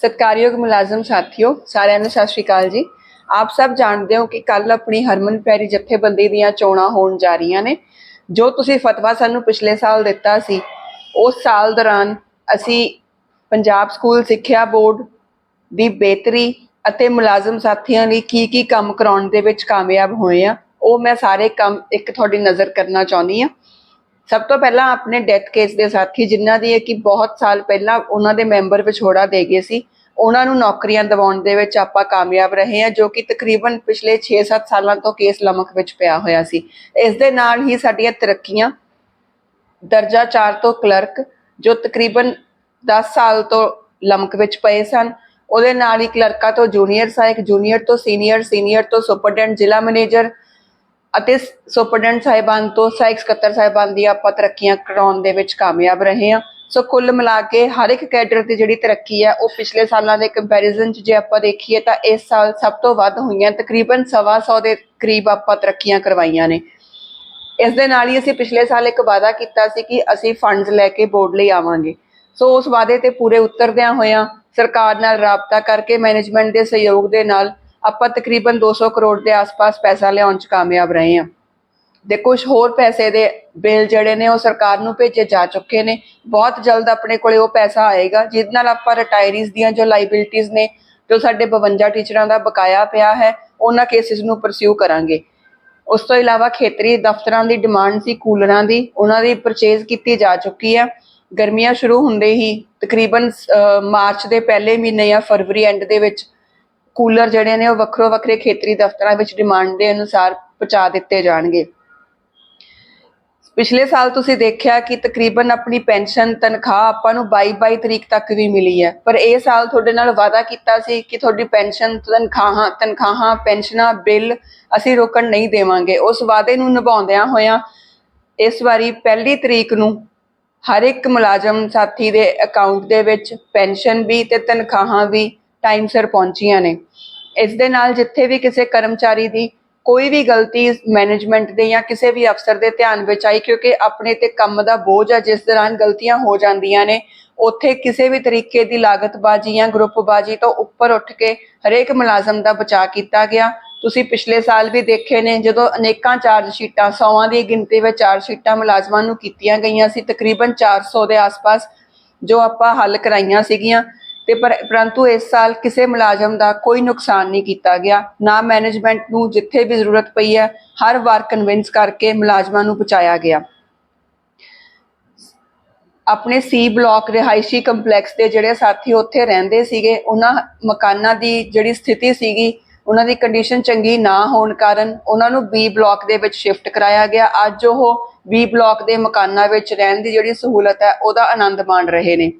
ਸਤਿਕਾਰਯੋਗ ਮੁਲਾਜ਼ਮ ਸਾਥੀਓ, ਸਾਰਿਆਂ ਨੂੰ ਸਤਿ ਸ਼੍ਰੀ ਅਕਾਲ ਜੀ। ਆਪ ਸਭ ਜਾਣਦੇ ਹੋ ਕਿ ਕੱਲ ਆਪਣੀ ਹਰਮਨ ਪਿਆਰੀ ਜਥੇਬੰਦੀ ਦੀਆਂ ਚੋਣਾਂ ਹੋਣ ਜਾ ਰਹੀਆਂ ਨੇ। ਜੋ ਤੁਸੀਂ ਫਤਵਾ ਸਾਨੂੰ ਪਿਛਲੇ ਸਾਲ ਦਿੱਤਾ ਸੀ, ਉਸ ਸਾਲ ਦੌਰਾਨ ਅਸੀਂ ਪੰਜਾਬ ਸਕੂਲ ਸਿੱਖਿਆ ਬੋਰਡ ਦੀ ਬਿਹਤਰੀ ਅਤੇ ਮੁਲਾਜ਼ਮ ਸਾਥੀਆਂ ਲਈ ਕੀ ਕੀ ਕੰਮ ਕਰਾਉਣ ਦੇ ਵਿੱਚ ਕਾਮਯਾਬ ਹੋਏ ਆ, ਉਹ ਮੈਂ ਸਾਰੇ ਕੰਮ ਇੱਕ ਤੁਹਾਡੀ ਨਜ਼ਰ ਕਰਨਾ ਚਾਹੁੰਦੀ ਆ ਸਭ ਤੋਂ ਪਹਿਲਾਂ ਆਪਣੇ ਡੈਥ ਕੇਸ ਦੇ ਸਾਥੀ, ਜਿਨ੍ਹਾਂ ਦੀ ਹੈ ਕਿ ਬਹੁਤ ਸਾਲ ਪਹਿਲਾਂ ਉਹਨਾਂ ਦੇ ਮੈਂਬਰ ਵਿਛੋੜਾ ਦੇ ਗਏ ਸੀ, ਉਹਨਾਂ ਨੂੰ ਨੌਕਰੀਆਂ ਦਿਵਾਉਣ ਦੇ ਵਿੱਚ ਆਪਾਂ ਕਾਮਯਾਬ ਰਹੇ ਹਾਂ, ਜੋ ਕਿ ਤਕਰੀਬਨ ਪਿਛਲੇ 6-7 ਸਾਲਾਂ ਤੋਂ ਕੇਸ ਲਮਕ ਵਿੱਚ ਪਿਆ ਹੋਇਆ ਸੀ। ਇਸ ਦੇ ਨਾਲ ਹੀ ਸਾਡੀਆਂ ਤਰੱਕੀਆਂ, ਦਰਜਾ 4 ਤੋਂ ਕਲਰਕ ਜੋ ਤਕਰੀਬਨ 10 ਸਾਲ ਤੋਂ ਲਮਕ ਵਿੱਚ ਪਏ ਸਨ, ਉਹਦੇ ਨਾਲ ਹੀ ਕਲਰਕਾਂ ਤੋਂ ਜੂਨੀਅਰ ਸਹਾਇਕ ਜੂਨੀਅਰ ਤੋਂ ਸੀਨੀਅਰ ਸੀਨੀਅਰ ਤੋਂ ਸੁਪਰਡੈਂਟ ਜ਼ਿਲ੍ਹਾ ਮੈਨੇਜਰ ਅਤੇ ਸੁਪਰਡੈਂਟ ਸਾਹਿਬਾਨ ਤੋਂ ਸਹਾਇਕ ਸਕੱਤਰ ਸਾਹਿਬਾਨ ਦੀ ਆਪਾਂ ਤਰੱਕੀਆਂ ਕਰਾਉਣ ਦੇ ਵਿੱਚ ਕਾਮਯਾਬ ਰਹੇ ਹਾਂ। ਸੋ ਕੁੱਲ ਮਿਲਾ ਕੇ ਹਰ ਇੱਕ ਕੈਡਰ ਦੀ ਜਿਹੜੀ ਤਰੱਕੀ ਹੈ, ਉਹ ਪਿਛਲੇ ਸਾਲਾਂ ਦੇ ਕੰਪੈਰੀਜ਼ਨ 'ਚ ਜੇ ਆਪਾਂ ਦੇਖੀਏ ਤਾਂ ਇਸ ਸਾਲ ਸਭ ਤੋਂ ਵੱਧ ਹੋਈਆਂ ਤਕਰੀਬਨ ਸਵਾ ਸੌ ਦੇ ਕਰੀਬ ਆਪਾਂ ਤਰੱਕੀਆਂ ਕਰਵਾਈਆਂ ਨੇ। ਇਸ ਦੇ ਨਾਲ ਹੀ ਅਸੀਂ ਪਿਛਲੇ ਸਾਲ ਇੱਕ ਵਾਅਦਾ ਕੀਤਾ ਸੀ ਕਿ ਅਸੀਂ ਫੰਡਸ ਲੈ ਕੇ ਬੋਰਡ ਲਈ ਆਵਾਂਗੇ। ਸੋ ਉਸ ਵਾਅਦੇ ਤੇ ਪੂਰੇ ਉਤਰਦਿਆਂ ਹੋਇਆਂ ਸਰਕਾਰ ਨਾਲ ਰਾਬਤਾ ਕਰਕੇ ਮੈਨੇਜਮੈਂਟ ਦੇ ਸਹਿਯੋਗ ਦੇ ਨਾਲ ਆਪਾਂ ਤਕਰੀਬਨ 200 ਕਰੋੜ ਦੇ ਆਸ-ਪਾਸ ਪੈਸਾ ਲਿਆਉਣ 'ਚ ਕਾਮਯਾਬ ਰਹੇ ਹਾਂ। ਤੇ ਕੁਝ ਹੋਰ ਪੈਸੇ ਦੇ ਬਿੱਲ ਜਿਹੜੇ ਨੇ ਉਹ ਸਰਕਾਰ ਨੂੰ ਭੇਜੇ ਜਾ ਚੁੱਕੇ ਨੇ। ਬਹੁਤ ਜਲਦ ਆਪਣੇ ਕੋਲੇ ਉਹ ਪੈਸਾ ਆਏਗਾ, ਜਿਹਦੇ ਨਾਲ ਆਪਾਂ ਰਿਟਾਇਰੀਜ਼ ਦੀਆਂ ਜੋ ਲਾਇਬਿਲਿਟੀਆਂ ਨੇ, ਜੋ ਸਾਡੇ 52 ਟੀਚਰਾਂ ਦਾ ਬਕਾਇਆ ਪਿਆ ਹੈ, ਉਹਨਾਂ ਕੇਸਿਸ ਨੂੰ ਪਰਸਿਊ ਕਰਾਂਗੇ। ਉਸ ਤੋਂ ਇਲਾਵਾ ਖੇਤਰੀ ਦਫ਼ਤਰਾਂ ਦੀ ਡਿਮਾਂਡ ਸੀ, ਕੂਲਰਾਂ ਦੀ, ਉਹਨਾਂ ਦੀ ਪਰਚੇਜ਼ ਕੀਤੀ ਜਾ ਚੁੱਕੀ ਹੈ ਗਰਮੀਆਂ ਸ਼ੁਰੂ ਹੁੰਦੇ ਹੀ ਤਕਰੀਬਨ ਮਾਰਚ ਦੇ ਪਹਿਲੇ ਮਹੀਨੇ ਜਾਂ ਫਰਵਰੀ ਐਂਡ ਦੇ ਵਿੱਚ ਕੂਲਰ ਜਿਹੜੇ ਨੇ ਉਹ ਵੱਖਰੋ ਵੱਖਰੇ ਖੇਤਰੀ ਦਫ਼ਤਰਾਂ ਵਿੱਚ ਡਿਮਾਂਡ ਦੇ ਅਨੁਸਾਰ ਪਹੁੰਚਾ ਦਿੱਤੇ ਜਾਣਗੇ। ਪਿਛਲੇ ਸਾਲ ਤੁਸੀਂ ਦੇਖਿਆ ਕਿ ਤਕਰੀਬਨ ਆਪਣੀ ਪੈਨਸ਼ਨ ਤਨਖਾਹ ਆਪਾਂ ਨੂੰ 22 22 ਤਰੀਕ ਤੱਕ ਵੀ ਮਿਲੀ ਹੈ। ਪਰ ਇਹ ਸਾਲ ਤੁਹਾਡੇ ਨਾਲ ਵਾਅਦਾ ਕੀਤਾ ਸੀ ਕਿ ਤੁਹਾਡੀ ਪੈਨਸ਼ਨ ਤਨਖਾਹਾਂ ਤਨਖਾਹਾਂ, ਪੈਨਸ਼ਨਾਂ, ਬਿੱਲ ਅਸੀਂ ਰੋਕਣ ਨਹੀਂ ਦੇਵਾਂਗੇ। ਉਸ ਵਾਅਦੇ ਨੂੰ ਨਿਭਾਉਂਦਿਆਂ ਹੋਇਆਂ ਇਸ ਵਾਰੀ ਪਹਿਲੀ ਤਰੀਕ ਨੂੰ ਹਰ ਇੱਕ ਮੁਲਾਜ਼ਮ ਸਾਥੀ ਦੇ ਅਕਾਊਂਟ ਦੇ ਵਿੱਚ ਪੈਨਸ਼ਨ ਵੀ ਤੇ ਤਨਖਾਹਾਂ ਵੀ ਟਾਈਮ ਸਿਰ ਪਹੁੰਚੀਆਂ ਨੇ। ਇਸ ਦੇ ਨਾਲ ਜਿੱਥੇ ਵੀ ਕਿਸੇ ਕਰਮਚਾਰੀ ਦੀ ਕੋਈ ਵੀ ਗਲਤੀ ਮੈਨੇਜਮੈਂਟ ਦੇ ਜਾਂ ਕਿਸੇ ਵੀ ਅਫਸਰ ਦੇ ਧਿਆਨ ਵਿੱਚ ਆਈ, ਕਿਉਂਕਿ ਆਪਣੇ ਤੇ ਕੰਮ ਦਾ ਬੋਝ ਆ, ਜਿਸ ਦੌਰਾਨ ਗਲਤੀਆਂ ਹੋ ਜਾਂਦੀਆਂ ਨੇ, ਉੱਥੇ ਕਿਸੇ ਵੀ ਤਰੀਕੇ ਦੀ ਲਾਗਤਬਾਜ਼ੀ ਜਾਂ ਗਰੁੱਪਬਾਜ਼ੀ ਤੋਂ ਉੱਪਰ ਉੱਠ ਕੇ ਹਰੇਕ ਮੁਲਾਜ਼ਮ ਦਾ ਬਚਾਅ ਕੀਤਾ ਗਿਆ। ਤੁਸੀਂ ਪਿਛਲੇ ਸਾਲ ਵੀ ਦੇਖੇ ਨੇ, ਜਦੋਂ ਅਨੇਕਾਂ ਚਾਰਜ ਸ਼ੀਟਾਂ ਸੌਆਂ ਦੀ ਗਿਣਤੀ ਵਿੱਚ ਚਾਰਜ ਸ਼ੀਟਾਂ ਮੁਲਾਜ਼ਮਾਂ ਨੂੰ ਕੀਤੀਆਂ ਗਈਆਂ ਸੀ, ਤਕਰੀਬਨ 400 ਦੇ ਆਸ-ਪਾਸ ਜੋ ਆਪਾਂ ਹੱਲ ਕਰਾਈਆਂ ਸੀਗੀਆਂ। ਤੇ ਪਰੰਤੂ ਇਸ ਸਾਲ ਕਿਸੇ ਮੁਲਾਜ਼ਮ ਦਾ ਕੋਈ ਨੁਕਸਾਨ ਨਹੀਂ ਕੀਤਾ ਗਿਆ। ਨਾ ਮੈਨੇਜਮੈਂਟ ਨੂੰ ਜਿੱਥੇ ਵੀ ਜ਼ਰੂਰਤ ਪਈ ਹੈ, ਹਰ ਵਾਰ ਕਨਵਿੰਸ ਕਰਕੇ ਮੁਲਾਜ਼ਮਾਂ ਨੂੰ ਪਹੁੰਚਾਇਆ ਗਿਆ। ਆਪਣੇ ਸੀ ਬਲਾਕ ਰਿਹਾਇਸ਼ੀ ਕੰਪਲੈਕਸ ਦੇ ਜਿਹੜੇ ਸਾਥੀ ਉੱਥੇ ਰਹਿੰਦੇ ਸੀਗੇ, ਉਹਨਾਂ ਮਕਾਨਾਂ ਦੀ ਜਿਹੜੀ ਸਥਿਤੀ ਸੀਗੀ, ਉਹਨਾਂ ਦੀ ਕੰਡੀਸ਼ਨ ਚੰਗੀ ਨਾ ਹੋਣ ਕਾਰਨ ਉਹਨਾਂ ਨੂੰ ਬੀ ਬਲਾਕ ਦੇ ਵਿੱਚ ਸ਼ਿਫਟ ਕਰਾਇਆ ਗਿਆ। ਅੱਜ ਉਹ ਬੀ ਬਲਾਕ ਦੇ ਮਕਾਨਾਂ ਵਿੱਚ ਰਹਿਣ ਦੀ ਜਿਹੜੀ ਸਹੂਲਤ ਹੈ, ਉਹਦਾ ਆਨੰਦ ਮਾਣ ਰਹੇ ਨੇ।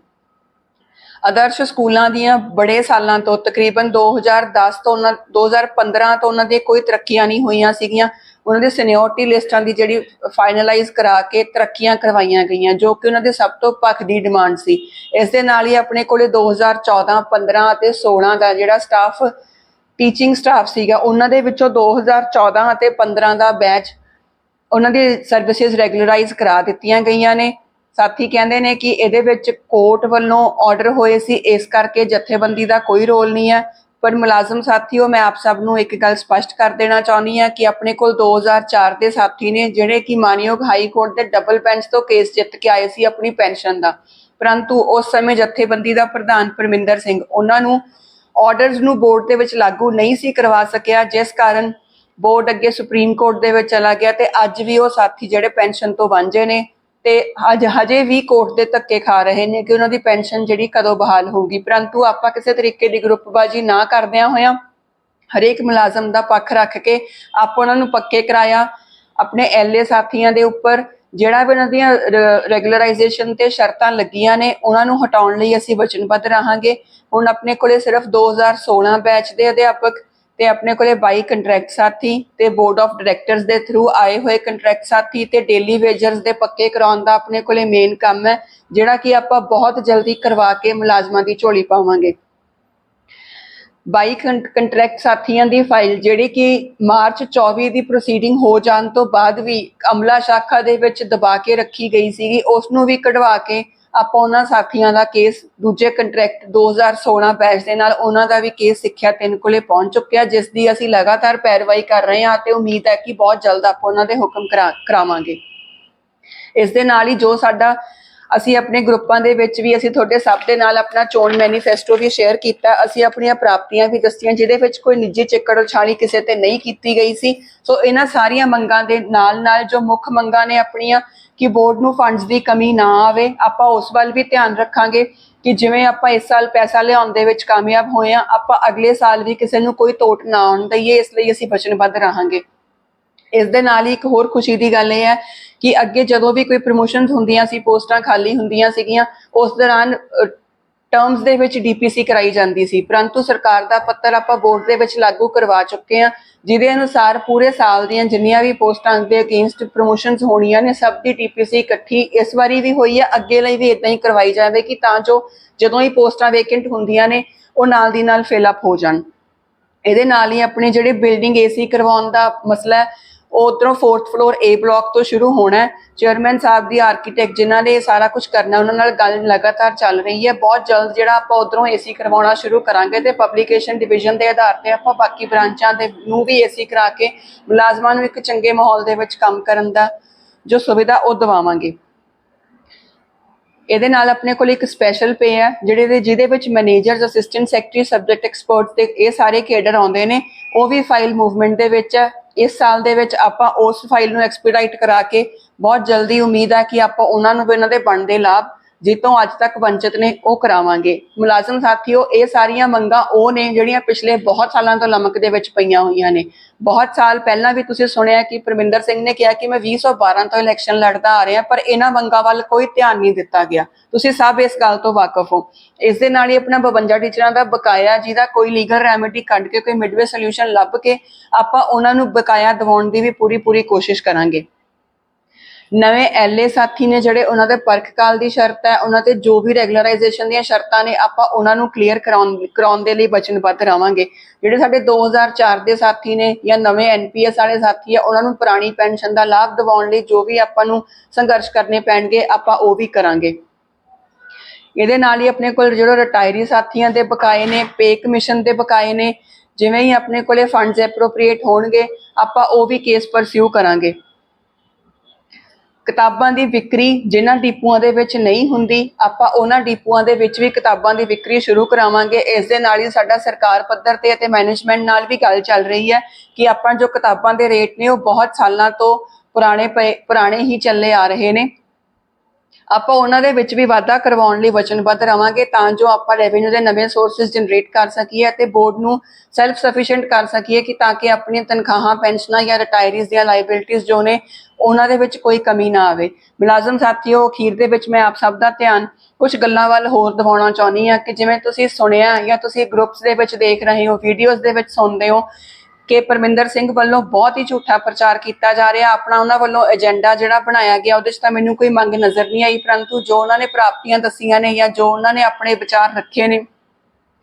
ਆਦਰਸ਼ ਸਕੂਲਾਂ ਦੀਆਂ ਬੜੇ ਸਾਲਾਂ ਤੋਂ ਤਕਰੀਬਨ 2010 ਤੋਂ ਉਹਨਾਂ 2015 ਤੋਂ ਉਹਨਾਂ ਦੀ ਕੋਈ ਤਰੱਕੀਆਂ ਨਹੀਂ ਹੋਈਆਂ ਸੀਗੀਆਂ। ਉਹਨਾਂ ਦੇ ਸੀਨੀਅਰਟੀ ਲਿਸਟਾਂ ਦੀ ਜਿਹੜੀ ਫਾਈਨਲਾਈਜ਼ ਕਰਾ ਕੇ ਤਰੱਕੀਆਂ ਕਰਵਾਈਆਂ ਗਈਆਂ, ਜੋ ਕਿ ਉਹਨਾਂ ਦੇ ਸਭ ਤੋਂ ਪੱਖ ਦੀ ਡਿਮਾਂਡ ਸੀ। ਇਸ ਦੇ ਨਾਲ ਹੀ ਆਪਣੇ ਕੋਲੇ 2014 15 ਅਤੇ 16 ਦਾ ਜਿਹੜਾ ਸਟਾਫ ਟੀਚਿੰਗ ਸਟਾਫ ਸੀਗਾ, ਉਹਨਾਂ ਦੇ ਵਿੱਚੋਂ 2014 ਅਤੇ 15 ਦਾ ਬੈਚ ਉਹਨਾਂ ਦੀ ਸਰਵਿਸਿਜ਼ ਰੈਗੂਲਰਾਈਜ਼ ਕਰਾ ਦਿੱਤੀਆਂ ਗਈਆਂ ਨੇ। ਸਾਥੀ ਕਹਿੰਦੇ ਨੇ ਕਿ ਇਹਦੇ ਵਿੱਚ ਕੋਰਟ ਵੱਲੋਂ ਆਰਡਰ ਹੋਏ ਸੀ, ਇਸ ਕਰਕੇ ਜਥੇਬੰਦੀ ਦਾ ਕੋਈ ਰੋਲ ਨਹੀਂ ਹੈ। ਪਰ ਮੁਲਾਜ਼ਮ ਸਾਥੀਓ, ਮੈਂ ਆਪ ਸਭ ਨੂੰ ਇੱਕ ਗੱਲ ਸਪਸ਼ਟ ਕਰ ਦੇਣਾ ਚਾਹੁੰਦੀ ਹਾਂ ਕਿ ਆਪਣੇ ਕੋਲ 2004 ਦੇ ਸਾਥੀ ਨੇ, ਜਿਹੜੇ ਕਿ ਮਾਨਯੋਗ ਹਾਈ ਕੋਰਟ ਦੇ ਡਬਲ ਬੈਂਚ ਤੋਂ ਕੇਸ ਜਿੱਤ ਕੇ ਆਏ ਸੀ ਆਪਣੀ ਪੈਨਸ਼ਨ ਦਾ। ਪਰੰਤੂ ਉਸ ਸਮੇਂ ਜਥੇਬੰਦੀ ਦਾ ਪ੍ਰਧਾਨ ਪਰਮਿੰਦਰ ਸਿੰਘ, ਉਹਨਾਂ ਨੂੰ ਆਰਡਰਸ ਨੂੰ ਬੋਰਡ ਦੇ ਵਿੱਚ ਲਾਗੂ ਨਹੀਂ ਸੀ ਕਰਵਾ ਸਕਿਆ, ਜਿਸ ਕਾਰਨ ਬੋਰਡ ਅੱਗੇ ਸੁਪਰੀਮ ਕੋਰਟ ਦੇ ਵਿੱਚ ਚਲਾ ਗਿਆ ਤੇ ਅੱਜ ਵੀ ਉਹ ਸਾਥੀ ਜਿਹੜੇ ਪੈਨਸ਼ਨ ਤੋਂ ਵਾਂਝੇ ਨੇ ਤੇ ਅੱਜ ਹਜੇ ਵੀ ਕੋਰਟ ਦੇ ਧੱਕੇ ਖਾ ਰਹੇ ਨੇ ਕਿ ਉਹਨਾਂ ਦੀ ਪੈਨਸ਼ਨ ਜਿਹੜੀ ਕਦੋਂ ਬਹਾਲ ਹੋਊਗੀ। ਪਰੰਤੂ ਆਪਾਂ ਕਿਸੇ ਤਰੀਕੇ ਦੀ ਗਰੁੱਪਬਾਜ਼ੀ ਨਾ ਕਰਦਿਆਂ ਹੋਇਆਂ ਹਰੇਕ ਮੁਲਾਜ਼ਮ ਦਾ ਪੱਖ ਰੱਖ ਕੇ ਆਪਾਂ ਉਹਨਾਂ ਨੂੰ ਪੱਕੇ ਕਰਾਇਆ। ਆਪਣੇ ਐਲਏ ਸਾਥੀਆਂ ਦੇ ਉੱਪਰ ਜਿਹੜਾ ਵੀ ਉਹਨਾਂ ਦੀਆਂ ਰੈਗੂਲਰਾਈਜੇਸ਼ਨ ਤੇ ਸ਼ਰਤਾਂ ਲੱਗੀਆਂ ਨੇ, ਉਹਨਾਂ ਨੂੰ ਹਟਾਉਣ ਲਈ ਅਸੀਂ ਵਚਨਬੱਧ ਰਹਾਂਗੇ। ਹੁਣ ਆਪਣੇ ਕੋਲੇ ਸਿਰਫ 2016 ਬੈਚ ਦੇ ਅਧਿਆਪਕ ਤੇ ਆਪਣੇ ਕੋਲੇ 22 ਕੰਟਰੈਕਟ ਸਾਥੀ ਤੇ ਬੋਰਡ ਆਫ ਡਾਇਰੈਕਟਰਸ ਦੇ ਥਰੂ ਆਏ ਹੋਏ ਕੰਟਰੈਕਟ ਸਾਥੀ ਤੇ ਡੇਲੀ ਵੇਜਰਸ ਦੇ ਪੱਕੇ ਕਰਾਉਣ ਦਾ ਆਪਣੇ ਕੋਲੇ ਮੇਨ ਕੰਮ ਹੈ, ਜਿਹੜਾ ਕਿ ਆਪਾਂ ਬਹੁਤ ਜਲਦੀ ਕਰਵਾ ਕੇ ਮੁਲਾਜ਼ਮਾਂ ਦੀ ਝੋਲੀ ਪਾਵਾਂਗੇ। 22 ਕੰਟਰੈਕਟ ਸਾਥੀਆਂ ਦੀ ਫਾਈਲ ਜਿਹੜੀ ਕਿ ਮਾਰਚ 24 ਦੀ ਪ੍ਰੋਸੀਡਿੰਗ ਹੋ ਜਾਣ ਤੋਂ ਬਾਅਦ ਵੀ ਅਮਲਾ ਸ਼ਾਖਾ ਦੇ ਵਿੱਚ ਦਬਾ ਕੇ ਰੱਖੀ ਗਈ ਸੀਗੀ ਉਸ ਨੂੰ ਵੀ ਕਢਵਾ ਕੇ ਆਪਾਂ ਉਹਨਾਂ ਸਾਥੀਆਂ ਦਾ ਕੇਸ ਦੂਜੇ ਕੰਟਰੈਕਟ 2016 ਬੈਚ ਦੇ ਨਾਲ ਉਹਨਾਂ ਦਾ ਵੀ ਕੇਸ ਸਿੱਖਿਆ ਤਿੰਨ ਕੋਲੇ ਪਹੁੰਚ ਚੁੱਕਿਆ, ਜਿਸ ਦੀ ਅਸੀਂ ਲਗਾਤਾਰ ਪੈਰਵਾਈ ਕਰ ਰਹੇ ਹਾਂ ਤੇ ਉਮੀਦ ਹੈ ਕਿ ਬਹੁਤ ਜਲਦ ਆਪਾਂ ਉਹਨਾਂ ਦੇ ਹੁਕਮ ਕਰਾ- ਕਰਾਵਾਂਗੇ। ਇਸ ਦੇ ਨਾਲ ਹੀ ਜੋ ਸਾਡਾ ਅਸੀਂ ਆਪਣੇ ਗਰੁੱਪਾਂ ਦੇ ਵਿੱਚ ਵੀ ਅਸੀਂ ਤੁਹਾਡੇ ਸਭ ਦੇ ਨਾਲ ਆਪਣਾ ਚੋਣ ਮੈਨੀਫੈਸਟੋ ਵੀ ਸ਼ੇਅਰ ਕੀਤਾ। ਅਸੀਂ ਆਪਣੀਆਂ ਪ੍ਰਾਪਤੀਆਂ ਵੀ ਦੱਸੀਆਂ, ਜਿਹਦੇ ਵਿੱਚ ਕੋਈ ਨਿੱਜੀ ਚੱਕੜ ਉਛਾਲੀ ਕਿਸੇ ਤੇ ਨਹੀਂ ਕੀਤੀ ਗਈ ਸੀ। ਸੋ ਇਹਨਾਂ ਸਾਰੀਆਂ ਮੰਗਾਂ ਦੇ ਨਾਲ ਨਾਲ ਜੋ ਮੁੱਖ ਮੰਗਾਂ ਨੇ ਆਪਣੀਆਂ ਕਿ ਬੋਰਡ ਨੂੰ ਫੰਡਸ ਦੀ ਕਮੀ ਨਾ ਆਵੇ, ਆਪਾਂ ਉਸ ਵੱਲ ਵੀ ਧਿਆਨ ਰੱਖਾਂਗੇ ਕਿ ਜਿਵੇਂ ਆਪਾਂ ਇਸ ਸਾਲ ਪੈਸਾ ਲਿਆਉਣ ਦੇ ਵਿੱਚ ਕਾਮਯਾਬ ਹੋਏ ਆ ਆਪਾਂ ਅਗਲੇ ਸਾਲ ਵੀ ਕਿਸੇ ਨੂੰ ਕੋਈ ਤੋਟ ਨਾ ਆਉਣ ਦਈਏ, ਇਸ ਲਈ ਅਸੀਂ ਵਚਨਬੱਧ ਰਹਾਂਗੇ। ਇਸ ਦੇ ਨਾਲ ਹੀ ਇੱਕ ਹੋਰ ਖੁਸ਼ੀ ਦੀ ਗੱਲ ਇਹ ਹੈ ਕਿ ਅੱਗੇ ਜਦੋਂ ਵੀ ਕੋਈ ਪ੍ਰੋਮੋਸ਼ਨਸ ਹੁੰਦੀਆਂ ਸੀ, ਪੋਸਟਾਂ ਖਾਲੀ ਹੁੰਦੀਆਂ ਸੀਗੀਆਂ, ਉਸ ਦੌਰਾਨ ਟਰਮਸ ਦੇ ਵਿੱਚ ਡੀਪੀਸੀ ਕਰਾਈ ਜਾਂਦੀ ਸੀ। ਪਰੰਤੂ ਸਰਕਾਰ ਦਾ ਪੱਤਰ ਆਪਾਂ ਬੋਰਡ ਦੇ ਵਿੱਚ ਲਾਗੂ ਕਰਵਾ ਚੁੱਕੇ ਹਾਂ, ਜਿਹਦੇ ਅਨੁਸਾਰ ਪੂਰੇ ਸਾਲ ਦੀਆਂ ਜਿੰਨੀਆਂ ਵੀ ਪੋਸਟਾਂ ਦੇ ਅਗੇਂਸਟ ਪ੍ਰੋਮੋਸ਼ਨਸ ਹੋਣੀਆਂ ਨੇ, ਸਭ ਦੀ ਡੀਪੀਸੀ ਇਕੱਠੀ ਇਸ ਵਾਰੀ ਵੀ ਹੋਈ ਹੈ। ਅੱਗੇ ਲਈ ਵੀ ਇਦਾਂ ਹੀ ਕਰਵਾਈ ਜਾਵੇ ਕਿ ਤਾਂ ਜੋ ਜਦੋਂ ਹੀ ਪੋਸਟਾਂ ਵੇਕੈਂਟ ਹੁੰਦੀਆਂ ਨੇ, ਉਹ ਨਾਲ ਦੀ ਨਾਲ ਫਿਲ ਅਪ ਹੋ ਜਾਣ। ਇਹਦੇ ਨਾਲ ਹੀ ਆਪਣੇ ਜਿਹੜੇ ਬਿਲਡਿੰਗ ਏਸੀ ਕਰਵਾਉਣ ਦਾ ਮਸਲਾ ਹੈ ਉਧਰੋਂ 4th ਫਲੋਰ A ਬਲਾਕ ਤੋਂ ਸ਼ੁਰੂ ਹੋਣਾ ਹੈ। ਚੇਅਰਮੈਨ ਸਾਹਿਬ ਦੀ ਆਰਕੀਟੈਕਟ ਜਿਨ੍ਹਾਂ ਨੇ ਸਾਰਾ ਕੁਝ ਕਰਨਾ, ਉਹਨਾਂ ਨਾਲ ਗੱਲ ਲਗਾਤਾਰ ਚੱਲ ਰਹੀ ਹੈ। ਬਹੁਤ ਜਲਦ ਜਿਹੜਾ ਆਪਾਂ ਉਧਰੋਂ ਏਸੀ ਕਰਵਾਉਣਾ ਸ਼ੁਰੂ ਕਰਾਂਗੇ ਤੇ ਪਬਲੀਕੇਸ਼ਨ ਡਿਵੀਜ਼ਨ ਦੇ ਆਧਾਰ ਤੇ ਆਪਾਂ ਬਾਕੀ ਬ੍ਰਾਂਚਾਂ ਦੇ ਨੂੰ ਵੀ ਏਸੀ ਕਰਾ ਕੇ ਮੁਲਾਜ਼ਮਾਂ ਨੂੰ ਇੱਕ ਚੰਗੇ ਮਾਹੌਲ ਦੇ ਵਿੱਚ ਕੰਮ ਕਰਨ ਦਾ ਜੋ ਸੁਵਿਧਾ ਉਹ ਦਿਵਾਵਾਂਗੇ। ਇਹਦੇ ਨਾਲ ਆਪਣੇ ਕੋਲ ਇੱਕ ਸਪੈਸ਼ਲ ਪੇ ਹੈ, ਜਿਹੜੇ ਦੇ ਜਿਹਦੇ ਵਿੱਚ managers assistant secretary subject expert ਤੇ ਇਹ ਸਾਰੇ ਕੇਡਰ ਆਉਂਦੇ ਨੇ। ਉਹ ਵੀ ਫਾਈਲ ਮੂਵਮੈਂਟ ਦੇ ਵਿੱਚ ਹੈ। ਇਸ ਸਾਲ ਦੇ ਵਿੱਚ ਆਪਾਂ ਉਸ ਫਾਈਲ ਨੂੰ ਐਕਸਪੀਡਾਈਟ ਕਰਾ ਕੇ ਬਹੁਤ ਜਲਦੀ ਉਮੀਦ ਹੈ ਕਿ ਆਪਾਂ ਉਹਨਾਂ ਨੂੰ ਵੀ ਉਹਨਾਂ ਦੇ ਬਣਦੇ ਲਾਭ ਜਿੱਤੋਂ ਅੱਜ ਤੱਕ ਵੰਚਿਤ ਨੇ, ਉਹ ਕਰਾਵਾਂਗੇ। ਮੁਲਾਜ਼ਮ ਸਾਥੀਓ, ਇਹ ਸਾਰੀਆਂ ਮੰਗਾਂ ਉਹ ਨੇ ਜਿਹੜੀਆਂ ਪਿਛਲੇ ਬਹੁਤ ਸਾਲਾਂ ਤੋਂ ਲਮਕ ਦੇ ਵਿੱਚ ਪਈਆਂ ਹੋਈਆਂ ਨੇ। ਬਹੁਤ ਸਾਲ ਪਹਿਲਾਂ ਵੀ ਤੁਸੀਂ ਸੁਣਿਆ ਕਿ ਪਰਮਿੰਦਰ ਸਿੰਘ ਨੇ ਕਿਹਾ ਕਿ ਮੈਂ 2012 ਤੋਂ ਇਲੈਕਸ਼ਨ ਲੜਦਾ ਆ ਰਿਹਾ, ਪਰ ਇਹਨਾਂ ਮੰਗਾਂ ਵੱਲ ਕੋਈ ਧਿਆਨ ਨਹੀਂ ਦਿੱਤਾ ਗਿਆ। ਤੁਸੀਂ ਸਭ ਇਸ ਗੱਲ ਤੋਂ ਵਾਕਿਫ ਹੋ। ਇਸ ਦੇ ਨਾਲ ਹੀ ਆਪਣਾ 52 ਟੀਚਰਾਂ ਦਾ ਬਕਾਇਆ, ਜਿਹਦਾ ਕੋਈ ਲੀਗਲ ਰੈਮੇਡੀ ਕੱਢ ਕੇ, ਕੋਈ ਮਿਡਵੇ ਸੋਲੂਸ਼ਨ ਲੱਭ ਕੇ, ਆਪਾਂ ਉਹਨਾਂ ਨੂੰ ਬਕਾਇਆ ਦਿਵਾਉਣ ਦੀ ਵੀ ਪੂਰੀ ਪੂਰੀ ਕੋਸ਼ਿਸ਼ ਕਰਾਂਗੇ। ਨਵੇਂ ਐਲਏ ਸਾਥੀ ਨੇ ਜਿਹੜੇ ਉਹਨਾਂ ਦੇ ਪਰਖ ਕਾਲ ਦੀ ਸ਼ਰਤ ਹੈ, ਉਹਨਾਂ ਤੇ ਜੋ ਵੀ ਰੈਗੂਲਰਾਈਜੇਸ਼ਨ ਦੀਆਂ ਸ਼ਰਤਾਂ ਨੇ, ਆਪਾਂ ਉਹਨਾਂ ਨੂੰ ਕਲੀਅਰ ਕਰਾਉਣ ਕਰਾਉਣ ਦੇ ਲਈ ਵਚਨਬੱਧ ਰਵਾਂਗੇ ਜਿਹੜੇ ਸਾਡੇ 2004 ਦੇ ਸਾਥੀ ਨੇ ਜਾਂ ਨਵੇਂ ਐਨਪੀਐਸ ਵਾਲੇ ਸਾਥੀ ਆ, ਉਹਨਾਂ ਨੂੰ ਪੁਰਾਣੀ ਪੈਨਸ਼ਨ ਦਾ ਲਾਭ ਦਿਵਾਉਣ ਲਈ ਜੋ ਵੀ ਆਪਾਂ ਨੂੰ ਸੰਘਰਸ਼ ਕਰਨੇ ਪੈਣਗੇ, ਆਪਾਂ ਉਹ ਵੀ ਕਰਾਂਗੇ। ਇਹਦੇ ਨਾਲ ਹੀ ਆਪਣੇ ਕੋਲ ਜਿਹੜੇ ਰਿਟਾਇਰੀ ਸਾਥੀਆਂ ਦੇ ਬਕਾਏ ਨੇ ਪੇ ਕਮਿਸ਼ਨ ਦੇ ਬਕਾਏ ਨੇ, ਜਿਵੇਂ ਹੀ ਆਪਣੇ ਕੋਲੇ ਫੰਡਸ ਐਪਰੋਪ੍ਰੀਏਟ ਹੋਣਗੇ, ਆਪਾਂ ਉਹ ਵੀ ਕੇਸ ਪਰਸਿਊ ਕਰਾਂਗੇ। ਕਿਤਾਬਾਂ ਦੀ ਵਿਕਰੀ ਜਿਨ੍ਹਾਂ ਡਿਪੂਆਂ ਦੇ ਵਿੱਚ ਨਹੀਂ ਹੁੰਦੀ, ਆਪਾਂ ਉਹਨਾਂ ਡਿਪੂਆਂ ਦੇ ਵਿੱਚ ਵੀ ਕਿਤਾਬਾਂ ਦੀ ਵਿਕਰੀ ਸ਼ੁਰੂ ਕਰਾਵਾਂਗੇ। ਇਸ ਦੇ ਨਾਲ ਹੀ ਸਾਡਾ ਸਰਕਾਰ ਪੱਧਰ ਤੇ ਅਤੇ ਮੈਨੇਜਮੈਂਟ ਨਾਲ ਵੀ ਗੱਲ ਚੱਲ ਰਹੀ ਹੈ ਕਿ ਆਪਾਂ ਜੋ ਕਿਤਾਬਾਂ ਦੇ ਰੇਟ ਨੇ ਉਹ ਬਹੁਤ ਸਾਲਾਂ ਤੋਂ ਪੁਰਾਣੇ ਪਏ, ਪੁਰਾਣੇ ਹੀ ਚੱਲੇ ਆ ਰਹੇ ਨੇ। ਆਪਾਂ ਉਹਨਾਂ ਦੇ ਵਿੱਚ ਵੀ ਵਾਧਾ ਕਰਵਾਉਣ ਲਈ ਵਚਨਬੱਧ ਰਵਾਂਗੇ ਤਾਂ ਜੋ ਆਪਾਂ ਰੈਵਨਿਊ ਦੇ ਨਵੇਂ ਸੋਰਸਸ ਜਨਰੇਟ ਕਰ ਸਕੀਏ ਅਤੇ ਬੋਰਡ ਨੂੰ ਸੈਲਫ ਸਫੀਸ਼ੀਐਂਟ ਕਰ ਸਕੀਏ ਕਿ ਤਾਂ ਕਿ ਆਪਣੀਆਂ ਤਨਖਾਹਾਂ ਪੈਨਸ਼ਨਾਂ ਜਾਂ ਰਿਟਾਇਰੀਜ਼ ਦੀਆਂ ਲਾਇਬਿਲਿਟੀਆਂ ਜੋ ਨੇ ਉਹਨਾਂ ਦੇ ਵਿੱਚ ਕੋਈ ਕਮੀ ਨਾ ਆਵੇ। ਮੁਲਾਜ਼ਮ ਸਾਥੀਓ, ਅਖੀਰ ਦੇ ਵਿੱਚ ਮੈਂ ਆਪ ਸਭ ਦਾ ਧਿਆਨ ਕੁਝ ਗੱਲਾਂ ਵੱਲ ਹੋਰ ਦਿਵਾਉਣਾ ਚਾਹੁੰਦੀ ਹਾਂ ਕਿ ਜਿਵੇਂ ਤੁਸੀਂ ਸੁਣਿਆ ਜਾਂ ਤੁਸੀਂ ਗਰੁੱਪਸ ਦੇ ਵਿੱਚ ਦੇਖ ਰਹੇ ਹੋ ਵੀਡੀਓਜ਼ ਦੇ ਵਿੱਚ ਸੁਣਦੇ ਹੋ ਕਿ ਪਰਮਿੰਦਰ ਸਿੰਘ ਵੱਲੋਂ ਬਹੁਤ ਹੀ ਝੂਠਾ ਪ੍ਰਚਾਰ ਕੀਤਾ ਜਾ ਰਿਹਾ। ਆਪਣਾ ਉਹਨਾਂ ਵੱਲੋਂ ਏਜੰਡਾ ਜਿਹੜਾ ਬਣਾਇਆ ਗਿਆ, ਉਹਦੇ 'ਚ ਤਾਂ ਮੈਨੂੰ ਕੋਈ ਮੰਗ ਨਜ਼ਰ ਨਹੀਂ ਆਈ, ਪਰੰਤੂ ਜੋ ਉਹਨਾਂ ਨੇ ਪ੍ਰਾਪਤੀਆਂ ਦੱਸੀਆਂ ਨੇ ਜਾਂ ਜੋ ਉਹਨਾਂ ਨੇ ਆਪਣੇ ਵਿਚਾਰ ਰੱਖੇ ਨੇ,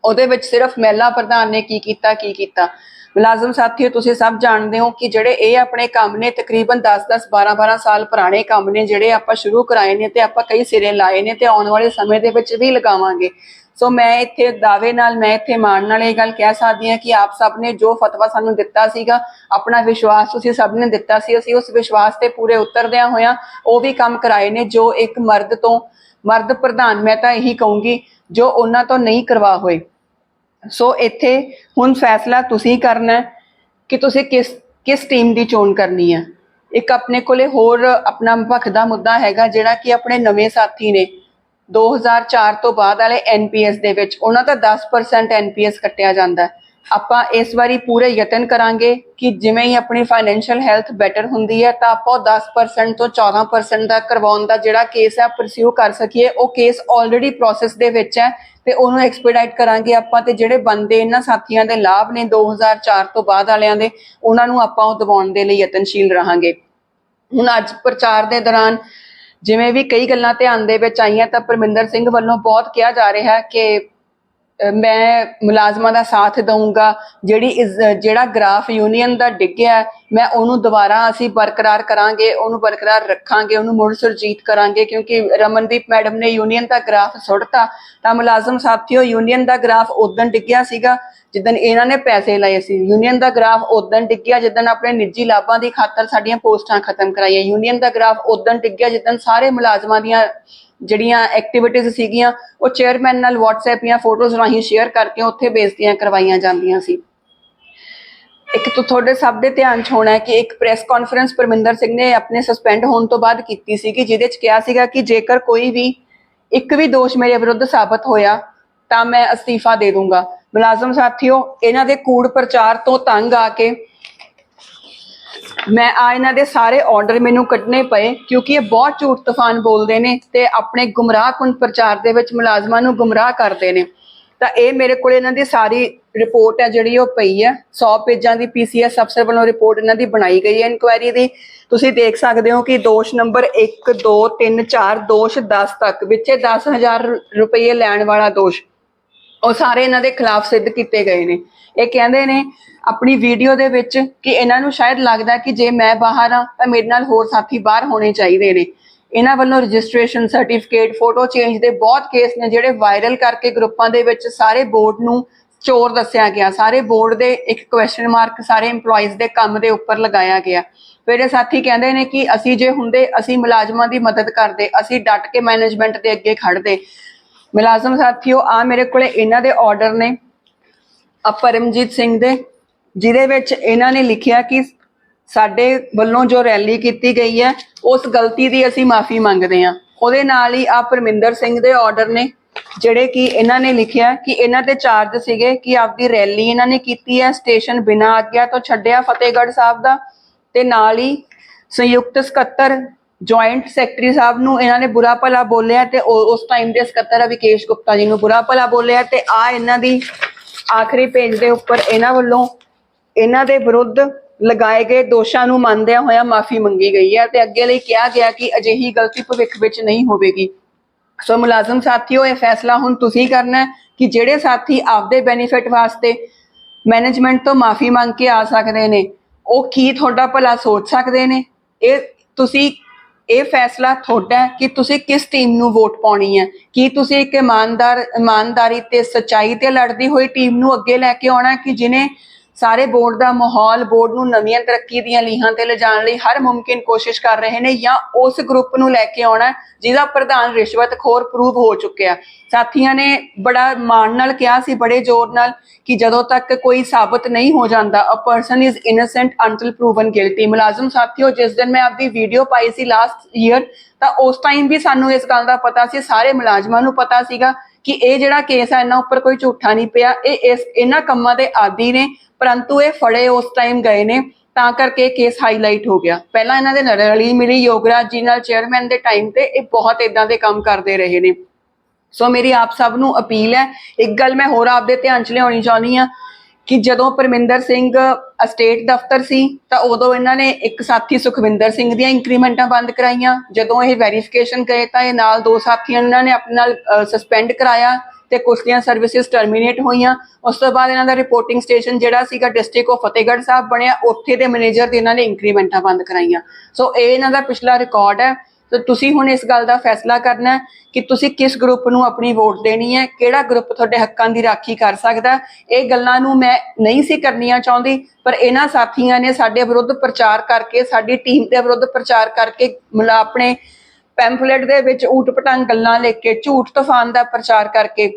ਉਹਦੇ ਵਿੱਚ ਸਿਰਫ ਮਹਿਲਾ ਪ੍ਰਧਾਨ ਨੇ ਕੀ ਕੀਤਾ ਕੀ ਕੀਤਾ। ਮੁਲਾਜ਼ਮ ਸਾਥੀਓ, ਤੁਸੀਂ ਸਭ ਜਾਣਦੇ ਹੋ ਕਿ ਜਿਹੜੇ ਇਹ ਆਪਣੇ ਕੰਮ ਨੇ, ਤਕਰੀਬਨ 10-10 12-12 ਸਾਲ ਪੁਰਾਣੇ ਕੰਮ ਨੇ, ਜਿਹੜੇ ਆਪਾਂ ਸ਼ੁਰੂ ਕਰਾਏ ਨੇ ਤੇ ਆਪਾਂ ਕਈ ਸਿਰੇ ਲਾਏ ਨੇ ਤੇ ਆਉਣ ਵਾਲੇ ਸਮੇਂ ਦੇ ਵਿੱਚ ਵੀ ਲਗਾਵਾਂਗੇ। ਸੋ ਮੈਂ ਇੱਥੇ ਦਾਅਵੇ ਨਾਲ, ਮੈਂ ਇੱਥੇ ਮਾਣ ਨਾਲ ਇਹ ਗੱਲ ਕਹਿ ਸਕਦੀ ਹਾਂ ਕਿ ਆਪ ਸਭ ਨੇ ਜੋ ਫਤਵਾ ਸਾਨੂੰ ਦਿੱਤਾ ਸੀਗਾ, ਆਪਣਾ ਵਿਸ਼ਵਾਸ ਤੁਸੀਂ ਸਭ ਨੇ ਦਿੱਤਾ ਸੀ, ਅਸੀਂ ਉਸ ਵਿਸ਼ਵਾਸ ਤੇ ਪੂਰੇ ਉਤਰਦਿਆਂ ਹੋਇਆਂ ਉਹ ਵੀ ਕੰਮ ਕਰਾਏ ਨੇ, ਜੋ ਇੱਕ ਮਰਦ ਤੋਂ, ਮਰਦ ਪ੍ਰਧਾਨ, ਮੈਂ ਤਾਂ ਇਹੀ ਕਹੂੰਗੀ, ਜੋ ਉਹਨਾਂ ਤੋਂ ਨਹੀਂ ਕਰਵਾ ਹੋਏ। ਸੋ ਇੱਥੇ ਹੁਣ ਫੈਸਲਾ ਤੁਸੀਂ ਕਰਨਾ ਕਿ ਤੁਸੀਂ ਕਿਸ ਕਿਸ ਟੀਮ ਦੀ ਚੋਣ ਕਰਨੀ ਹੈ। ਇੱਕ ਆਪਣੇ ਕੋਲੇ ਹੋਰ ਆਪਣਾ ਭਖ ਦਾ ਮੁੱਦਾ ਹੈਗਾ ਜਿਹੜਾ ਕਿ ਆਪਣੇ ਨਵੇਂ ਸਾਥੀ ਨੇ। 2004 ਤੋਂ ਬਾਅਦ ਵਾਲੇ ਐਨਪੀਐਸ ਦੇ ਵਿੱਚ ਉਹਨਾਂ ਦਾ 10% ਐਨਪੀਐਸ ਕੱਟਿਆ ਜਾਂਦਾ ਹੈ। ਆਪਾਂ ਇਸ ਵਾਰੀ ਪੂਰੇ ਯਤਨ ਕਰਾਂਗੇ ਕਿ ਜਿਵੇਂ ਹੀ ਆਪਣੀ ਫਾਈਨੈਂਸ਼ੀਅਲ ਹੈਲਥ ਬੈਟਰ ਹੁੰਦੀ ਹੈ, ਤਾਂ ਆਪਾਂ 10% ਤੋਂ 14% ਦਾ ਕਰਵਾਉਣ ਦਾ ਜਿਹੜਾ ਕੇਸ ਹੈ ਪਰਸਿਊ ਕਰ ਸਕੀਏ। ਉਹ ਕੇਸ ਆਲਰੇਡੀ ਪ੍ਰੋਸੈਸ ਦੇ ਵਿੱਚ ਹੈ ਤੇ ਉਹਨੂੰ ਐਕਸਪੀਡਾਈਟ ਕਰਾਂਗੇ ਆਪਾਂ ਤੇ ਜਿਹੜੇ ਬੰਦੇ ਇਹਨਾਂ ਸਾਥੀਆਂ ਦੇ ਲਾਭ ਨੇ 2004 ਤੋਂ ਬਾਅਦ ਵਾਲਿਆਂ ਦੇ, ਉਹਨਾਂ ਨੂੰ ਆਪਾਂ ਉਹ ਦਿਵਾਉਣ ਦੇ ਲਈ ਯਤਨਸ਼ੀਲ ਰਹਾਂਗੇ। ਹੁਣ ਅੱਜ ਪ੍ਰਚਾਰ ਦੇ ਦੌਰਾਨ ਜਿਵੇਂ ਵੀ ਕਈ ਗੱਲਾਂ ਧਿਆਨ ਦੇ ਵਿੱਚ ਆਈਆਂ ਤਾਂ ਪਰਮਿੰਦਰ ਸਿੰਘ ਵੱਲੋਂ ਬਹੁਤ ਕਿਹਾ ਜਾ ਰਿਹਾ ਕਿ ਮੈਂ ਮੁਲਾਜ਼ਮਾਂ ਦਾ ਸਾਥ ਦਊਂਗਾ, ਜਿਹੜੀ ਜਿਹੜਾ ਗ੍ਰਾਫ ਯੂਨੀਅਨ ਦਾ ਡਿੱਗਿਆ ਮੈਂ ਉਹਨੂੰ ਦੁਬਾਰਾ ਅਸੀਂ ਬਰਕਰਾਰ ਕਰਾਂਗੇ, ਉਹਨੂੰ ਬਰਕਰਾਰ ਰੱਖਾਂਗੇ, ਉਹਨੂੰ ਮੁੜ ਸੁਰਜੀਤ ਕਰਾਂਗੇ, ਕਿਉਂਕਿ ਰਮਨਦੀਪ ਮੈਡਮ ਨੇ ਯੂਨੀਅਨ ਦਾ ਗ੍ਰਾਫ ਸੁੱਟਤਾ। ਤਾਂ ਮੁਲਾਜ਼ਮ ਸਾਥੀਓ, ਯੂਨੀਅਨ ਦਾ ਗ੍ਰਾਫ ਉਦੋਂ ਡਿੱਗਿਆ ਸੀਗਾ, ਜਿੱਦਣ ਇਹਨਾਂ ਨੇ ਪੈਸੇ ਲਏ ਸੀ। ਯੂਨੀਅਨ ਦਾ ਗ੍ਰਾਫ ਉਦੋਂ ਡਿੱਗਿਆ, ਜਿੱਦਣ ਆਪਣੇ ਨਿੱਜੀ ਲਾਭਾਂ ਦੀ ਖਾਤਰ ਸਾਡੀਆਂ ਪੋਸਟਾਂ ਖਤਮ ਕਰਾਈਆਂ। ਯੂਨੀਅਨ ਦਾ ਗ੍ਰਾਫ ਉਦੋਂ ਡਿੱਗਿਆ, ਜਿੱਦਣ ਸਾਰੇ ਮੁਲਾਜ਼ਮਾਂ ਦੀਆਂ ਜਿਹੜੀਆਂ ਐਕਟੀਵਿਟੀਜ਼ ਸੀਗੀਆਂ, ਉਹ ਚੇਅਰਮੈਨ ਨਾਲ WhatsApp ਜਾਂ ਫੋਟੋਜ਼ ਰਾਹੀਂ ਸ਼ੇਅਰ ਕਰਕੇ ਉੱਥੇ ਬੇਇੱਜ਼ਤੀਆਂ ਕਰਵਾਈਆਂ ਜਾਂਦੀਆਂ ਸੀ। ਇੱਕ ਤਾਂ ਤੁਹਾਡੇ ਸਭ ਦੇ ਧਿਆਨ 'ਚ ਹੋਣਾ ਹੈ ਕਿ ਇੱਕ ਪ੍ਰੈਸ ਕਾਨਫਰੰਸ ਪਰਮਿੰਦਰ ਸਿੰਘ ਨੇ ਆਪਣੇ ਸਸਪੈਂਡ ਹੋਣ ਤੋਂ ਬਾਅਦ ਕੀਤੀ ਸੀ ਕਿ ਜਿਹਦੇ 'ਚ ਕਿਹਾ ਸੀਗਾ ਕਿ ਜੇਕਰ ਕੋਈ ਵੀ ਇੱਕ ਵੀ ਦੋਸ਼ ਮੇਰੇ ਵਿਰੁੱਧ ਸਾਬਤ ਹੋਇਆ, ਤਾਂ ਮੈਂ ਅਸਤੀਫਾ ਦੇ ਦੂੰਗਾ। ਮੁਲਾਜ਼ਮ ਸਾਥੀਓ, ਇਹਨਾਂ ਦੇ ਕੂੜ ਪ੍ਰਚਾਰ ਤੋਂ ਤੰਗ ਆ ਕੇ ਮੈਂ ਆ ਇਹਨਾਂ ਦੇ ਸਾਰੇ ਆਰਡਰ ਮੈਨੂੰ ਕੱਢਣੇ ਪਏ ਕਿਉਂਕਿ ਇਹ ਬਹੁਤ ਝੂਠ ਤੂਫਾਨ ਬੋਲਦੇ ਨੇ ਤੇ ਆਪਣੇ ਗੁੰਮਰਾਹਕੁਨ ਪ੍ਰਚਾਰ ਦੇ ਵਿੱਚ ਮੁਲਾਜ਼ਮਾਂ ਨੂੰ ਗੁੰਮਰਾਹ ਕਰਦੇ ਨੇ। ਤਾਂ ਇਹ ਮੇਰੇ ਕੋਲ ਇਹਨਾਂ ਦੀ ਸਾਰੀ ਰਿਪੋਰਟ ਹੈ ਜਿਹੜੀ ਉਹ ਪਈ ਹੈ। 100 ਪੇਜਾਂ ਦੀ ਪੀਸੀਐਸ ਅਫਸਰ ਵੱਲੋਂ ਰਿਪੋਰਟ ਇਹਨਾਂ ਦੀ ਬਣਾਈ ਗਈ ਹੈ ਇਨਕੁਆਇਰੀ ਦੀ। ਤੁਸੀਂ ਦੇਖ ਸਕਦੇ ਹੋ ਕਿ ਦੋਸ਼ ਨੰਬਰ 1 2 3 4 ਦੋਸ਼ 10 ਤੱਕ, ਵਿੱਚੇ 10000 ਰੁਪਏ ਲੈਣ ਵਾਲਾ ਦੋਸ਼। ਉਹ ਸਾਰੇ ਇਹਨਾਂ ਦੇ ਖਿਲਾਫ ਸਿੱਧ ਕੀਤੇ ਗਏ ਨੇ। ਇਹ ਕਹਿੰਦੇ ਨੇ ਆਪਣੀ ਵੀਡੀਓ ਦੇ ਵਿੱਚ ਕਿ ਇਹਨਾਂ ਨੂੰ ਸ਼ਾਇਦ ਲੱਗਦਾ ਕਿ ਜੇ ਮੈਂ ਬਾਹਰ ਆ ਤਾਂ ਮੇਰੇ ਨਾਲ ਹੋਰ ਸਾਥੀ ਬਾਹਰ ਹੋਣੇ ਚਾਹੀਦੇ ਨੇ। ਇਹਨਾਂ ਵੱਲੋਂ ਰਜਿਸਟ੍ਰੇਸ਼ਨ ਸਰਟੀਫਿਕੇਟ, ਫੋਟੋ ਚੇਂਜ ਦੇ ਬਹੁਤ ਕੇਸ ਨੇ ਜਿਹੜੇ ਵਾਇਰਲ ਕਰਕੇ ਗਰੁੱਪਾਂ ਦੇ ਵਿੱਚ ਸਾਰੇ ਬੋਰਡ ਨੂੰ ਚੋਰ ਦੱਸਿਆ ਗਿਆ। ਸਾਰੇ ਬੋਰਡ ਦੇ ਇੱਕ ਕੁਐਸਚਨ ਮਾਰਕ ਸਾਰੇ EMPLOYEES ਦੇ ਕੰਮ ਦੇ ਉੱਪਰ ਲਗਾਇਆ ਗਿਆ। ਮੇਰੇ ਸਾਥੀ ਕਹਿੰਦੇ ਨੇ ਕਿ ਅਸੀਂ ਜੇ ਹੁੰਦੇ, ਅਸੀਂ ਮੁਲਾਜ਼ਮਾਂ ਦੀ ਮਦਦ ਕਰਦੇ, ਅਸੀਂ ਡਟ ਕੇ ਮੈਨੇਜਮੈਂਟ ਦੇ ਅੱਗੇ ਖੜਦੇ ਮੁਲਾਜ਼ਮ ਸਾਥੀਓ, ਆ ਮੇਰੇ ਕੋਲੇ ਇਹਨਾਂ ਦੇ ਆਰਡਰ ਨੇ। ਆ ਪਰਮਜੀਤ ਸਿੰਘ ਦੇ, ਜਿਹਦੇ ਵਿੱਚ ਇਹਨਾਂ ਨੇ ਲਿਖਿਆ ਕਿ ਸਾਡੇ ਵੱਲੋਂ ਜੋ ਰੈਲੀ ਕੀਤੀ ਗਈ ਹੈ, ਉਸ ਗਲਤੀ ਦੀ ਅਸੀਂ ਮਾਫੀ ਮੰਗਦੇ ਹਾਂ। ਉਹਦੇ ਨਾਲ ਹੀ ਆ ਪਰਮਿੰਦਰ ਸਿੰਘ ਦੇ ਆਰਡਰ ਨੇ, ਜਿਹੜੇ ਕਿ ਇਹਨਾਂ ਨੇ ਲਿਖਿਆ ਕਿ ਇਹਨਾਂ ਤੇ ਚਾਰਜ ਸੀਗੇ ਕਿ ਆਪਦੀ ਰੈਲੀ ਇਹਨਾਂ ਨੇ ਕੀਤੀ ਹੈ ਸਟੇਸ਼ਨ ਬਿਨਾਂ ਆਗਿਆ ਤੋਂ ਛੱਡਿਆ ਫਤਿਹਗੜ੍ਹ ਸਾਹਿਬ ਦਾ। ਤੇ ਨਾਲ ਹੀ ਸੰਯੁਕਤ ਸਕੱਤਰ ਜੁਆਇੰਟ ਸੈਕਟਰੀ ਸਾਹਿਬ ਨੂੰ ਇਹਨਾਂ ਨੇ ਬੁਰਾ ਭਲਾ ਬੋਲਿਆ ਤੇ ਉਸ ਟਾਈਮ ਦੇ ਸਕੱਤਰ ਵਿਕੇਸ਼ ਗੁਪਤਾ ਜੀ ਨੂੰ ਬੁਰਾ ਭਲਾ ਬੋਲਿਆ ਤੇ ਆ ਇਹਨਾਂ ਦੀ ਆਖਰੀ ਪੇਜ ਦੇ ਉੱਪਰ ਇਹਨਾਂ ਵੱਲੋਂ ਇਹਨਾਂ ਦੇ ਵਿਰੁੱਧ ਲਗਾਏ ਗਏ ਦੋਸ਼ਾਂ ਨੂੰ ਮੰਨਦਿਆਂ ਹੋਇਆ ਮਾਫੀ ਮੰਗੀ ਗਈ ਹੈ ਤੇ ਅੱਗੇ ਲਈ ਕਿਹਾ ਗਿਆ ਕਿ ਅਜਿਹੀ ਗਲਤੀ ਭਵਿੱਖ ਵਿੱਚ ਨਹੀਂ ਹੋਵੇਗੀ। ਸੋ ਮੁਲਾਜ਼ਮ ਸਾਥੀਓ, ਇਹ ਫੈਸਲਾ ਹੁਣ ਤੁਸੀਂ ਕਰਨਾ ਹੈ ਕਿ ਜਿਹੜੇ ਸਾਥੀ ਆਪਦੇ ਬੈਨੀਫਿਟ ਵਾਸਤੇ ਮੈਨੇਜਮੈਂਟ ਤੋਂ ਮਾਫੀ ਮੰਗ ਕੇ ਆ ਸਕਦੇ ਨੇ, ਉਹ ਕੀ ਤੁਹਾਡਾ ਭਲਾ ਸੋਚ ਸਕਦੇ ਨੇ? ਇਹ ਤੁਸੀਂ ਇਹ ਫੈਸਲਾ ਤੁਹਾਡਾ ਕਿ ਤੁਸੀਂ ਕਿਸ ਟੀਮ ਨੂੰ ਵੋਟ ਪਾਉਣੀ ਹੈ? ਕੀ ਤੁਸੀਂ ਇੱਕ ਇਮਾਨਦਾਰ, ਇਮਾਨਦਾਰੀ ਤੇ ਸੱਚਾਈ ਤੇ ਲੜਦੀ ਹੋਈ ਟੀਮ ਨੂੰ ਅੱਗੇ ਲੈ ਕੇ ਆਉਣਾ ਕਿ ਜਿਨੇ ਸਾਰੇ ਬੋਰਡ ਦਾ ਮਾਹੌਲ, ਬੋਰਡ ਨੂੰ ਨਵੀਆਂ ਤਰੱਕੀ ਦੀਆਂ ਲੀਹਾਂ ਤੇ ਲਿਜਾਣ ਲਈ ਹਰ ਮੁਮਕਿਨ ਕੋਸ਼ਿਸ਼ ਕਰ ਰਹੇ ਨੇ ਜਾਂ ਉਸ ਗਰੁੱਪ ਨੂੰ ਲੈ ਕੇ ਆਉਣਾ ਜਿਹਦਾ ਪ੍ਰਧਾਨ ਰਿਸ਼ਵਤਖੋਰ ਪ੍ਰੂਵ ਹੋ ਚੁੱਕਿਆ ਸਾਥੀਆਂ ਨੇ ਬੜਾ ਮਾਣ ਨਾਲ ਕਿਹਾ ਸੀ, ਬੜੇ ਜ਼ੋਰ ਨਾਲ ਕਿ ਜਦੋਂ ਤੱਕ ਕੋਈ ਸਾਬਤ ਨਹੀਂ ਹੋ ਜਾਂਦਾ a person is innocent until proven guilty ਮੁਲਾਜ਼ਮ ਸਾਥੀਓ, ਜਿਸ ਦਿਨ ਮੈਂ ਆਪਦੀ ਵੀਡੀਓ ਪਾਈ ਸੀ ਲਾਸਟ ਈਅਰ ਤਾਂ ਉਸ ਟਾਈਮ ਵੀ ਸਾਨੂੰ ਇਸ ਗੱਲ ਦਾ ਪਤਾ ਸੀ, ਸਾਰੇ ਮੁਲਾਜ਼ਮਾਂ ਨੂੰ ਪਤਾ ਸੀਗਾ ਕਿ ਇਹ ਜਿਹੜਾ ਕੇਸ ਹੈ ਇਹਨਾਂ ਉੱਪਰ ਕੋਈ ਝੂਠਾ ਨਹੀਂ ਪਿਆ। ਇਹ ਇਸ, ਇਹਨਾਂ ਕੰਮਾਂ ਦੇ ਆਦੀ ਨੇ, ਪਰੰਤੂ ਇਹ ਫੜੇ ਉਸ ਟਾਈਮ ਗਏ ਨੇ, ਤਾਂ ਕਰਕੇ ਕੇਸ ਹਾਈਲਾਈਟ ਹੋ ਗਿਆ। ਪਹਿਲਾਂ ਇਹਨਾਂ ਦੇ ਰਲੀ ਮਿਲੀ, ਯੋਗਰਾਜ ਜੀ ਨਾਲ ਚੇਅਰਮੈਨ ਦੇ ਟਾਈਮ ਤੇ ਇਹ ਬਹੁਤ ਇਦਾਂ ਦੇ ਕੰਮ ਕਰਦੇ ਰਹੇ ਨੇ। ਸੋ ਮੇਰੀ ਆਪ ਸਭ ਨੂੰ ਅਪੀਲ ਹੈ, ਇੱਕ ਗੱਲ ਮੈਂ ਹੋਰ ਆਪਦੇ ਧਿਆਨ 'ਚ ਲਿਆਉਣੀ ਚਾਹੁੰਦੀ ਆ ਕਿ ਜਦੋਂ ਪਰਮਿੰਦਰ ਸਿੰਘ ਸਟੇਟ ਦਫ਼ਤਰ ਸੀ, ਤਾਂ ਉਦੋਂ ਇਹਨਾਂ ਨੇ ਇੱਕ ਸਾਥੀ ਸੁਖਵਿੰਦਰ ਸਿੰਘ ਦੀਆਂ ਇੰਕਰੀਮੈਂਟਾਂ ਬੰਦ ਕਰਾਈਆਂ। ਜਦੋਂ ਇਹ ਵੈਰੀਫਿਕੇਸ਼ਨ ਗਏ, ਤਾਂ ਇਹ ਨਾਲ ਦੋ ਸਾਥੀਆਂ ਇਹਨਾਂ ਨੇ ਆਪਣੇ ਨਾਲ ਸਸਪੈਂਡ ਕਰਾਇਆ ਤੇ ਕੁਝ ਦੀਆਂ ਸਰਵਿਸਿਜ਼ ਟਰਮੀਨੇਟ ਹੋਈਆਂ। ਉਸ ਤੋਂ ਬਾਅਦ ਇਹਨਾਂ ਦਾ ਰਿਪੋਰਟਿੰਗ ਸਟੇਸ਼ਨ ਜਿਹੜਾ ਸੀਗਾ ਡਿਸਟ੍ਰਿਕਟ ਉਹ ਫਤਿਹਗੜ੍ਹ ਸਾਹਿਬ ਬਣਿਆ। ਉੱਥੇ ਦੇ ਮੈਨੇਜਰ ਦੇ ਇਹਨਾਂ ਨੇ ਇੰਕਰੀਮੈਂਟਾਂ ਬੰਦ ਕਰਾਈਆਂ। ਸੋ ਇਹ ਇਹਨਾਂ ਦਾ ਪਿਛਲਾ ਰਿਕਾਰਡ ਹੈ। ਤੇ ਤੁਸੀਂ ਹੁਣ ਇਸ ਗੱਲ ਦਾ ਫੈਸਲਾ ਕਰਨਾ ਕਿ ਤੁਸੀਂ ਕਿਸ ਗਰੁੱਪ ਨੂੰ ਆਪਣੀ ਵੋਟ ਦੇਣੀ ਹੈ, ਕਿਹੜਾ ਗਰੁੱਪ ਤੁਹਾਡੇ ਹੱਕਾਂ ਦੀ ਰਾਖੀ ਕਰ ਸਕਦਾ ਇਹ ਗੱਲਾਂ ਨੂੰ ਮੈਂ ਨਹੀਂ ਸੀ ਕਰਨੀਆਂ ਚਾਹੁੰਦੀ, ਪਰ ਇਹਨਾਂ ਸਾਥੀਆਂ ਨੇ ਸਾਡੇ ਵਿਰੁੱਧ ਪ੍ਰਚਾਰ ਕਰਕੇ, ਸਾਡੀ ਟੀਮ ਦੇ ਵਿਰੁੱਧ ਪ੍ਰਚਾਰ ਕਰਕੇ ਮਤਲਬ ਆਪਣੇ ਪੈਂਫਲੇਟ ਦੇ ਵਿੱਚ ਊਟ ਪਟੰਗ ਗੱਲਾਂ ਲਿਖ ਕੇ, ਝੂਠ ਤੂਫਾਨ ਦਾ ਪ੍ਰਚਾਰ ਕਰਕੇ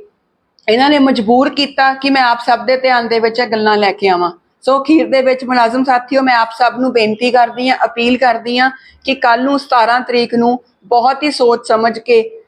ਇਹਨਾਂ ਨੇ ਮਜਬੂਰ ਕੀਤਾ ਕਿ ਮੈਂ ਆਪ ਸਭ ਦੇ ਧਿਆਨ ਦੇ ਵਿੱਚ ਇਹ ਗੱਲਾਂ ਲੈ ਕੇ ਆਵਾਂ। ਸੋ ਅਖੀਰ ਦੇ ਵਿੱਚ ਮੁਲਾਜ਼ਮ ਸਾਥੀਓ, ਮੈਂ ਆਪ ਸਭ ਨੂੰ ਬੇਨਤੀ ਕਰਦੀ ਹਾਂ, ਅਪੀਲ ਕਰਦੀ ਹਾਂ ਕਿ ਕੱਲ ਨੂੰ 17 ਤਰੀਕ ਨੂੰ ਬਹੁਤ ਹੀ ਸੋਚ ਸਮਝ ਕੇ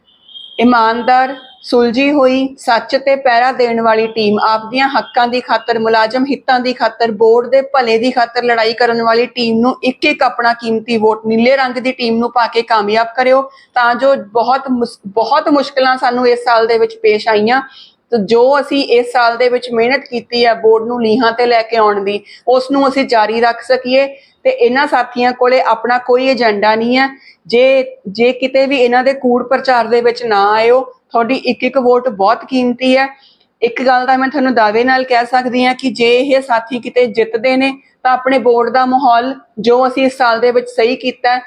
ਇਮਾਨਦਾਰ, ਸੁਲਝੀ ਹੋਈ, ਸੱਚ ਤੇ ਪਹਿਰਾ ਦੇਣ ਵਾਲੀ ਟੀਮ ਆਪਦੀਆਂ ਹੱਕਾਂ ਦੀ ਖਾਤਰ, ਮੁਲਾਜ਼ਮ ਹਿੱਤਾਂ ਦੀ ਖਾਤਰ, ਬੋਰਡ ਦੇ ਭਲੇ ਦੀ ਖਾਤਰ ਲੜਾਈ ਕਰਨ ਵਾਲੀ ਟੀਮ ਨੂੰ ਇੱਕ ਇੱਕ ਆਪਣਾ ਕੀਮਤੀ ਵੋਟ, ਨੀਲੇ ਰੰਗ ਦੀ ਟੀਮ ਨੂੰ ਪਾ ਕੇ ਕਾਮਯਾਬ ਕਰਿਓ। ਤਾਂ ਜੋ ਬਹੁਤ ਮੁਸ- ਬਹੁਤ ਮੁਸ਼ਕਲਾਂ ਸਾਨੂੰ ਇਸ ਸਾਲ ਦੇ ਵਿੱਚ ਪੇਸ਼ ਆਈਆਂ। ਤੇ ਜੋ ਅਸੀਂ ਇਸ ਸਾਲ ਦੇ ਵਿੱਚ ਮਿਹਨਤ ਕੀਤੀ ਹੈ ਬੋਰਡ ਨੂੰ ਲੀਹਾਂ ਤੇ ਲੈ ਕੇ ਆਉਣ ਦੀ ਉਸ ਨੂੰ ਅਸੀਂ ਜਾਰੀ ਰੱਖ ਸਕੀਏ ਤੇ ਇਹਨਾਂ ਸਾਥੀਆਂ ਕੋਲੇ ਆਪਣਾ ਕੋਈ ਏਜੰਡਾ ਨਹੀਂ ਹੈ ਜੇ ਜੇ ਕਿਤੇ ਵੀ ਇਹਨਾਂ ਦੇ ਕੂੜ ਪ੍ਰਚਾਰ ਦੇ ਵਿੱਚ ਨਾ ਆਇਓ, ਤੁਹਾਡੀ ਇੱਕ ਇੱਕ ਵੋਟ ਬਹੁਤ ਕੀਮਤੀ ਹੈ ਇੱਕ ਗੱਲ ਤਾਂ ਮੈਂ ਤੁਹਾਨੂੰ ਦਾਅਵੇ ਨਾਲ ਕਹਿ ਸਕਦੀ ਹਾਂ ਕਿ ਜੇ ਇਹ ਸਾਥੀ ਕਿਤੇ ਜਿੱਤਦੇ ਨੇ, ਤਾਂ ਆਪਣੇ ਬੋਰਡ ਦਾ ਮਾਹੌਲ ਜੋ ਅਸੀਂ ਇਸ ਸਾਲ ਦੇ ਵਿੱਚ ਸਹੀ ਕੀਤਾ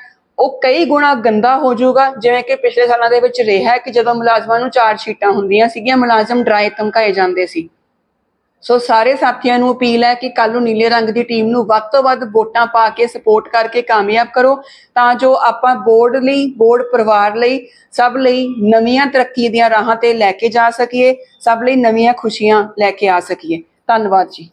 ਉਹ ਕਈ ਗੁਣਾ ਗੰਦਾ ਹੋ ਜਾਊਗਾ, ਜਿਵੇਂ ਕਿ ਪਿਛਲੇ ਸਾਲਾਂ ਦੇ ਵਿੱਚ ਰਿਹਾ ਕਿ ਜਦੋਂ ਮੁਲਾਜ਼ਮਾਂ ਨੂੰ ਚਾਰ ਸ਼ੀਟਾਂ ਹੁੰਦੀਆਂ ਸੀਗੀਆਂ, ਮੁਲਾਜ਼ਮ ਡਰਾਏ ਧਮਕਾਏ ਜਾਂਦੇ ਸੀ। ਸੋ ਸਾਰੇ ਸਾਥੀਆਂ ਨੂੰ ਅਪੀਲ ਹੈ ਕਿ ਕੱਲ ਨੂੰ ਨੀਲੇ ਰੰਗ ਦੀ ਟੀਮ ਨੂੰ ਵੱਧ ਤੋਂ ਵੱਧ ਵੋਟਾਂ ਪਾ ਕੇ ਸਪੋਰਟ ਕਰਕੇ ਕਾਮਯਾਬ ਕਰੋ, ਤਾਂ ਜੋ ਆਪਾਂ ਬੋਰਡ ਲਈ, ਬੋਰਡ ਪਰਿਵਾਰ ਲਈ, ਸਭ ਲਈ ਨਵੀਆਂ ਤਰੱਕੀ ਦੀਆਂ ਰਾਹਾਂ ਤੇ ਲੈ ਕੇ ਜਾ ਸਕੀਏ, ਸਭ ਲਈ ਨਵੀਆਂ ਖੁਸ਼ੀਆਂ ਲੈ ਕੇ ਆ ਸਕੀਏ। ਧੰਨਵਾਦ ਜੀ।